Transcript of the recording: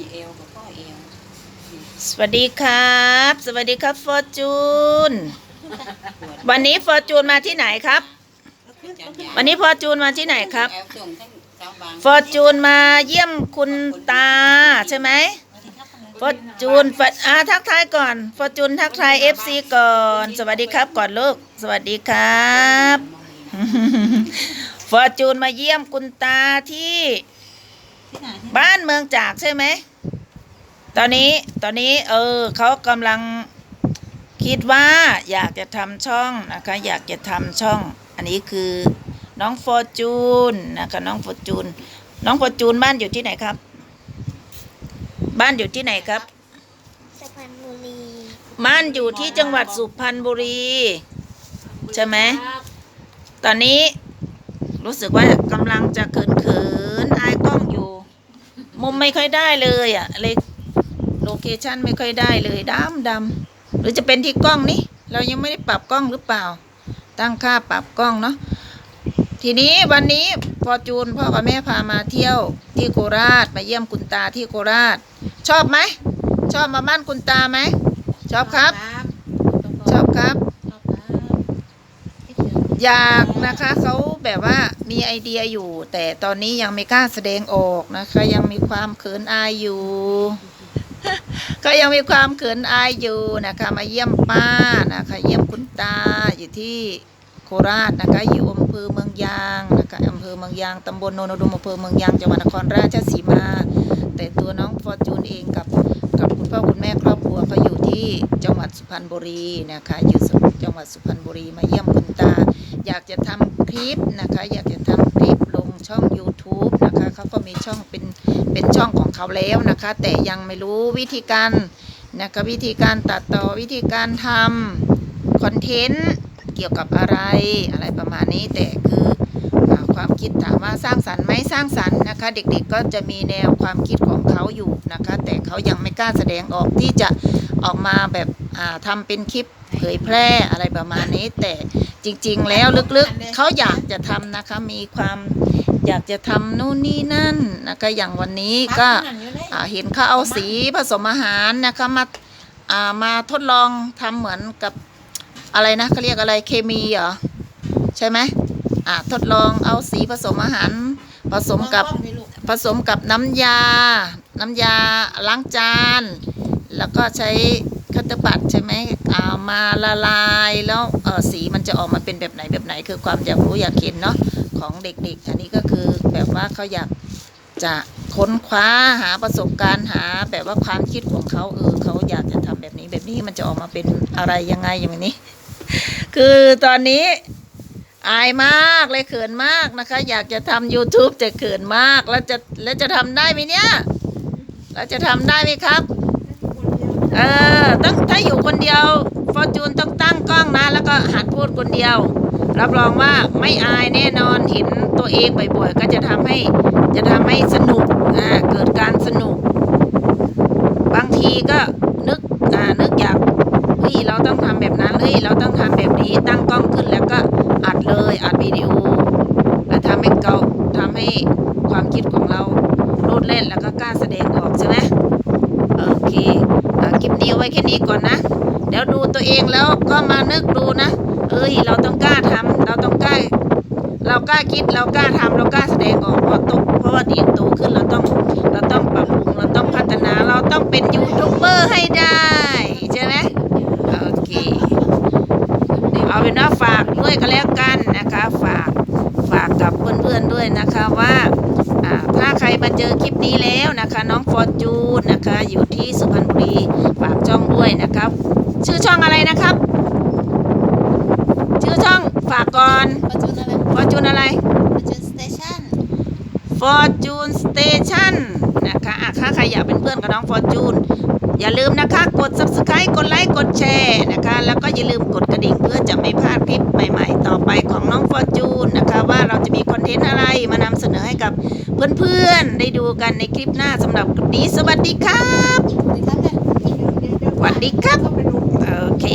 นี่เอวกับพ่อเอวสวัสดีครับ สวัสดีครับฟอร์จูน วันนี้ฟอร์จูนมาที่ไหนครับ วันนี้ฟอร์จูนมาที่ไหนครับ แอวส่งทั้งสาวบางฟอร์จูนมาเยี่ยมคุณตาใช่ไหมฟอร์จูนฟอร์อาทักทายก่อน ฟอร์จูนทักทายเอฟซีก่อน สวัสดีครับก่อนลูก สวัสดีครับ ฟอร์จูนมาเยี่ยมคุณตาที่บ้านเมืองจากใช่ไหม ตอนนี้ตอนนี้เออเขากำลังคิดว่าอยากจะทำช่องนะคะ อยากจะทำช่อง อันนี้คือน้องฟอร์จูนนะคะน้องฟอร์จูนน้องฟอร์จูนบ้านอยู่ที่ไหนครับ บ้านอยู่ที่ไหนครับสุพรรณบุรีบ้านอยู่ที่จังหวัดสุพรรณบุรี ใช่ไหมตอนนี้รู้สึกว่ากำลังจะเขินเขินๆอายกล้องอยู่ มุมไม่ค่อยได้เลยอะเลยโลเคชันไม่ค่อยได้เลยดำดำหรือจะเป็นที่กล้องนี่เรายังไม่ได้ปรับกล้องหรือเปล่า ตั้งค่าปรับกล้องเนาะทีนี้วันนี้พอจูนพ่อกับแม่พามาเที่ยวที่โคราชมาเยี่ยมคุณตาที่โคราช ชอบไหมชอบมาบ้านคุณตาไหมชอบครับ ชอบครับ อยากนะคะเขาแบบว่ามีไอเดียอยู่ แต่ตอนนี้ยังไม่กล้าแสดงออกนะคะ ยังมีความเขินอายอยู่ ก็ยังมีความเขินอายอยู่นะคะ มาเยี่ยมป้านะคะ เยี่ยมคุณตาอยู่ที่โคราชนะคะ อยู่อำเภอเมืองยางนะคะอำเภอเมืองยางตำบลโนนอุดมอำเภอเมืองยางจังหวัดนครราชสีมา แต่ตัวน้องฟอร์จูนเองกับกับคุณพ่อคุณแม่ครอบครัวเขาอยู่ที่จังหวัดสุพรรณบุรีนะคะ อยู่สุจังหวัดสุพรรณบุรีมาเยี่ยมคุณตา อยากจะทำคลิปนะคะ อยากจะทำคลิปลงช่อง YouTube นะคะเขาก็มีช่องเป็น เป็นช่องของเขาแล้วนะคะ แต่ยังไม่รู้วิธีการนะคะวิธีการตัดต่อวิธีการทำคอนเทนต์เกี่ยวกับอะไรอะไรประมาณนี้แต่คืออความคิดถามว่าสร้างสรรค์ไหมสร้างสรรค์นะคะ เด็กๆก็จะมีแนวความคิดของเขาอยู่นะคะ แต่เขายังไม่กล้าแสดงออกที่จะออกมาแบบอ่าทำเป็นคลิปเผยแพร่อะไรประมาณนี้ แต่ จริง ๆ แล้วลึกๆ เขาอยากจะทำนะคะ มีความอยากจะทำนู่นนี่นั่นนะคะอย่างวันนี้ก็อ่าเห็นเขาเอาสีผสมอาหารนะคะมาอ่ามาทดลองทำเหมือนกับอะไรนะเขาเรียกอะไรเคมีเหรอใช่ไหมอ่าทดลองเอาสีผสมอาหาร ผสมกับผสมกับน้ำยา น้ำยาล้างจาน แล้วก็ใช้คั ตบัตใช่ไหมเอามาละลายแล้วเออสีมันจะออกมาเป็นแบบไหนแบบไหน คือความอยากรู้อยากเห็นเนาะของเด็กๆอันนี้ก็คือแบบว่าเขาอยากจะค้นคว้าหาประสบการณ์หา แบบว่าความคิดของเขาเออเขาอยากจะทำแบบนี้แบบนี้มันจะออกมาเป็นอะไรยังไงอย่างนี้ คือตอนนี้อายมากเลยเขินมากนะคะ อยากจะทำ YouTube แต่เขินมากแล้วจะแล้วจะทำได้ไหมเนี่ยเราจะทำได้ไหมครับ เออต้องถ้าอยู่คนเดียวฟอร์จูนต้องตั้งกล้องนะ แล้วก็หัดพูดคนเดียว รับรองว่าไม่อายแน่นอนเห็นตัวเองบ่อยๆ ก็จะทำให้จะทำให้สนุกอ่าเกิดการสนุก บางทีก็นึกอ่านึกอยากเฮ้ยเราต้องทำแบบนั้นเฮ้ยเราต้องทำแบบนี้ตั้งกล้องขึ้นแล้วก็อัดเลยอัดวิดีโอแล้วทำให้เราทำให้ความคิดของเราโลดเล่นแล้วก็กล้าแสดงออกใช่ไหม โอเคอะคลิปนี้เอา ไว้แค่นี้ก่อนนะ เดี๋ยวดูตัวเองแล้วก็มานึกดูนะ เอ้ยเราต้องกล้าทำเราต้องกล้า เรากล้าคิดเรากล้าทำเรากล้าแสดงออกเพราะโตเพราะว่าเด็กโตขึ้นเราต้องเราต้องปรับปรุงเราต้องพัฒนาเราต้องเป็นยูทูบเบอร์ให้ได้ใช่ไหมโอเคเอาเป็นว่าฝากด้วยก็แล้วกันนะคะฝากฝากกับเพื่อนๆด้วยนะคะว่า มาเจอคลิปนี้แล้วนะคะ น้องฟอร์จูนนะคะ อยู่ที่สุพรรณบุรีฝากช่องด้วยนะครับ ชื่อช่องอะไรนะครับ ชื่อช่องฝากก่อนปัจจุบันอะไรฟอร์จูนอะไรปัจจุบันสเตชันฟอร์จูนสเตชันนะคะอะถ้าใครอยากเป็นเพื่อนกับน้องฟอร์จูนอย่าลืมนะคะ กด subscribe กดไลค์ กดแชร์นะคะ เพื่อนๆ ได้ดูกันในคลิปหน้าสำหรับคลิปนี้สวัสดีครับ สวัสดีครับเนี่ยสวัสดีครับโอเค